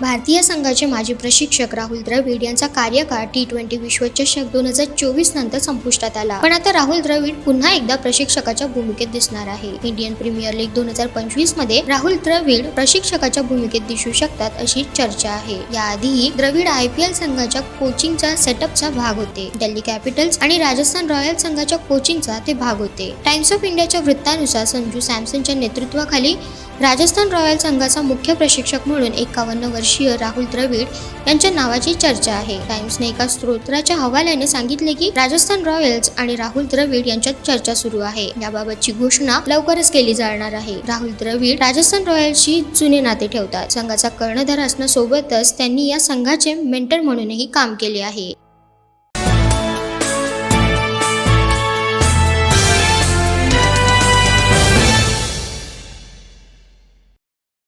भारतीय संघाचे माजी प्रशिक्षक राहुल द्रविड यांचा कार्यकाळ टी ट्वेंटी विश्वचषक दोन हजार चोवीस नंतर संपुष्टात आला. पण आता राहुल द्रविड पुन्हा एकदा प्रशिक्षकाच्या भूमिकेत दिसणार आहे. इंडियन प्रीमियर लीग दोन हजार पंचवीसमध्ये राहुल द्रविड प्रशिक्षकाच्या भूमिकेत दिसू शकतात अशी चर्चा आहे. याआधीही द्रविड आय पी एल संघाच्या कोचिंगचा सेटअपचा भाग होते. दिल्ली कॅपिटल्स आणि राजस्थान रॉयल्स संघाच्या कोचिंगचा ते भाग होते. टाइम्स ऑफ इंडियाच्या वृत्तानुसार संजू सॅमसनच्या नेतृत्वाखाली राजस्थान रॉयल संघाचा मुख्य प्रशिक्षक म्हणून एकावन्न वर्षीय राहुल द्रविड यांच्या नावाची चर्चा आहे. टाइम्सने एका स्त्रोत्राच्या हवाल्याने सांगितले की राजस्थान रॉयल्स आणि राहुल द्रविड यांच्यात चर्चा सुरू आहे. याबाबतची घोषणा लवकरच केली जाणार आहे. राहुल द्रविड राजस्थान रॉयल्सशी जुने नाते ठेवतात. संघाचा कर्णधार असण्यासोबतच त्यांनी या संघाचे मेंटर म्हणूनही काम केले आहे.